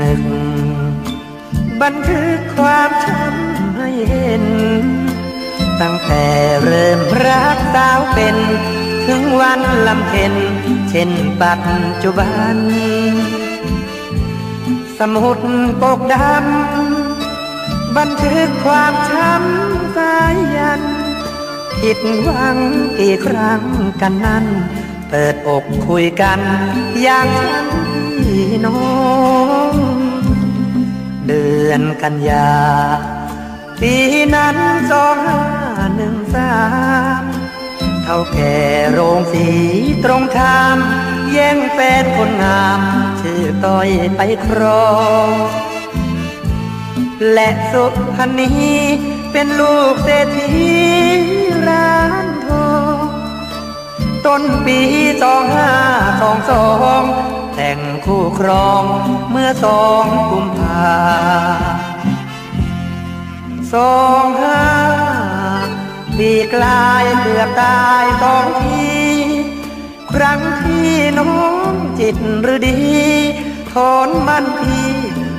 นึก บันทึกความช้ำให้เห็น ตั้งแต่เริ่มรักสาวเป็น ถึงวันลำเพ็ญเช่นปัจจุบัน สมุดปกดำบันทึกความช้ำสายยันผิดหวังกี่ครั้งกันนั้น เปิดอกคุยกันอย่างฉัน น้อง เดือนกันยา ปีนั้นสองห้าหนึ่งสามเท่าแก่โรงสีตรงข้าม แย่งแฟนคนงาม ชื่อต้อยไปครองและสุพรรณีเป็นลูกเศรษฐีร้านทองต้นปีสองห้าสองสอง แต่งคู่ครองเมื่อสองกุมภาสองห้าปีกลายเกือบตายสองทีครั้งที่น้องจิตหรือดีทนมันพี่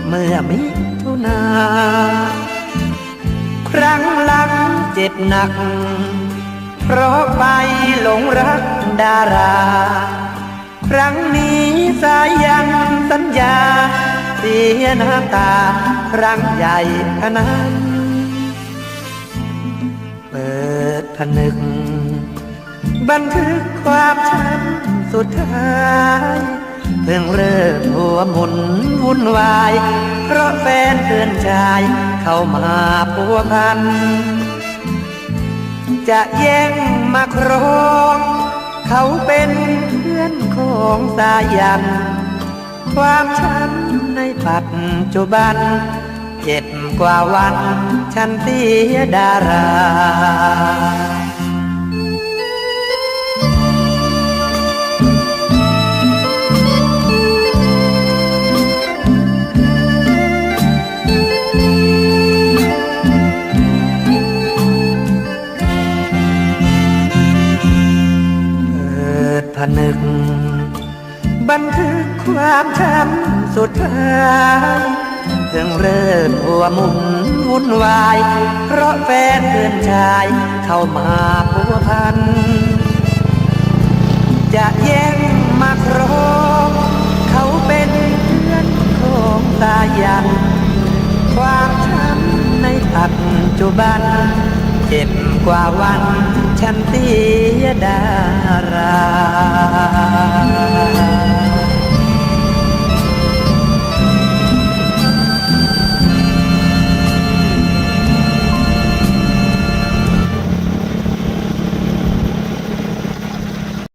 เมื่อมิถุนา ครั้งหลังเจ็บหนัก เพราะไปหลงรักดารา ครั้งนี้ สายันสัญญา เสียน้ำตาครั้งใหญ่ขนาดเปิดผนึก บันทึกความช้ำสุดท้ายเพิ่งเริ่มหัวหมุนวุ่นวาย เพราะแฟนเพื่อนชายเข้ามาพัวพัน จะแย่งมาครอง เขาเป็น นของสายัน ความช้ำในปัจจุบัน เจ็บกว่าวัน ฉันเสียดารา นึก บันทึกความช้ำสุดท้ายเพิ่งเริ่มหัวหมุนวุ่นวาย เพราะแฟนเพื่อนชายเข้ามาพัวพัน จะแย่งมาครองเขาเป็นเพื่อนของสายัน ความช้ำในปัจจุบันเจ็บ กว่าวันฉันเสียดารา